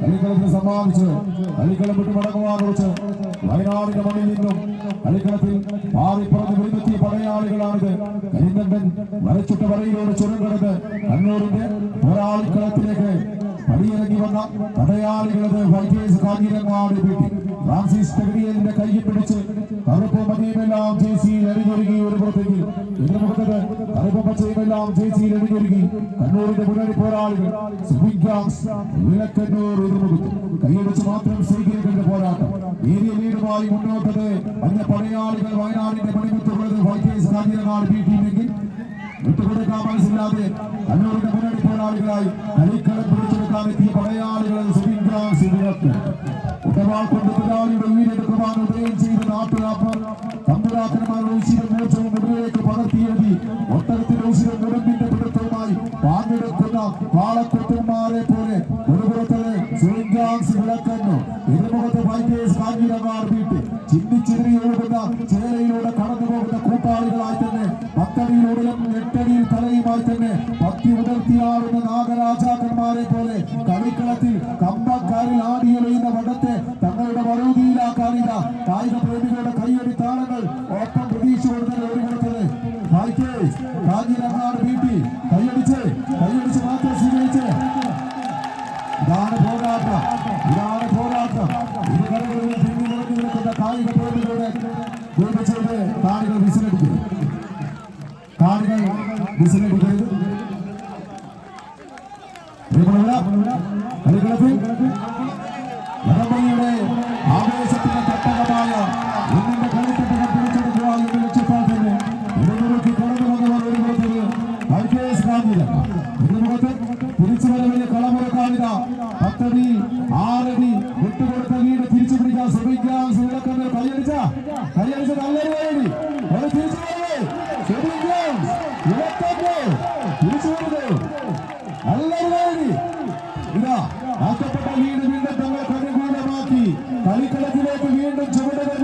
കളിക്കളത്തിന് സമ്മാനിച്ച് കളിക്കളം വിട്ട് മടങ്ങുവാൻ കുറിച്ച് വയനാടിന്റെ മണ്ണിൽ നിന്നും കളിക്കളത്തിൽ മാറിപ്പുറത്ത് വിരുന്നെത്തിയ പടയാളികളാണിത്. കരിന്തണ്ടൻ വരച്ചിട്ട് വരയിലൂടെ ചുരം കടന്ന് കണ്ണൂരിന്റെ ഒരാളിക്കളത്തിലേക്ക് പടിയിറങ്ങി വന്ന പടയാളികളത് വൈകേസ് കാഞ്ഞിരങ്ങാടി വീട്ടി ഫ്രാൻസിസ് തെഗഡിയലിന്റെ കൈ പിടിച്ച് കറുപ്പ് മതിയുമെല്ലാം ജേസിയിൽ അണിഞ്ഞൊരുങ്ങി ഒരു പുറത്തേക്ക്. എതിർമുഖത്തത് പച്ചയുമെല്ലാം ജേസിയിൽ അണിഞ്ഞൊരുങ്ങി കണ്ണൂരിന്റെ മുന്നണി പോരാളികൾ വിലക്കണ്ണൂർ വിലക്കന്നൂർ കൈയടിച്ച് മാത്രം സ്വീകരിക്കേണ്ട പോരാട്ടം. ഏരിയ ലീഡുമായി മുന്നോട്ടത് മഞ്ഞ പടയാളികൾ വയനാടിന്റെ പണിമുത്തുള്ളത് വൈകേസ് കാഞ്ഞിരങ്ങാട് ബി ടീമെങ്കിൽ വിട്ടുകൊടുക്കാൻ മനസ്സില്ലാതെ കണ്ണൂരിന്റെ മുന്നണി പോരാളികളായി കളിക്കളം പിടിച്ചെടുക്കാൻ എത്തിയ പടയാളികൾ സുബിൻ ജാക്സ് വിലക്ക് ഉടവാൾ കൊണ്ട് പിതാവിയുടെ ഉയരെടുക്കുവാൻ ഉദയം ചെയ്ത നാട്ടുകാപ്പർ പിടുത്തവുമായി പാളക്കുട്ടന്മാരെ പോലെ ഒരുപുറത്തത് സുരങ്കാംസ് വിളക്കുന്നു എതിർമുഖത്ത് വൈകേസ് കാഞ്ഞിരമാർ വീട്ട്. ചിന്തിച്ചിരി ഒഴുകുന്ന ചേരയിലൂടെ കടന്നു പോകുന്ന കൂട്ടാളികളായി തന്നെ പത്തടിയിലുടലും എട്ടടിയിൽ തലയുമായി തന്നെ പത്തി ഉണർത്തിയാടുന്ന നാഗരാജാക്കന്മാരെ പോലെ കളിക്കളത്തിൽ കമ്പക്കാരിൽ ആടിയുലയുന്ന വടത്തെ തങ്ങളുടെ വറുതിയിലാക്കാനില്ല കായിക പ്രേമികളുടെ കൈയടി താളങ്ങൾ ഒപ്പം പ്രതീക്ഷ കൊടുത്തത് കാണികൾ വിസിലടിക്കരുത് വടംവലിയുടെ ആവേശത്തിന്റെ തട്ടകമായ ഇന്നിന്റെ കളിത്തട്ടകം പിടിച്ചെടുക്കുക എന്ന ലക്ഷ്യത്താൽ ഇടമുറുക്കി കടന്നു വന്നവർ ഒരു പുറത്തത് വൈകേസ് കാഞ്ഞിര എതിർമുഖത്ത് തിരിച്ചുവരവിന് കളമുറക്കാവിത പത്തടി வேண்டும்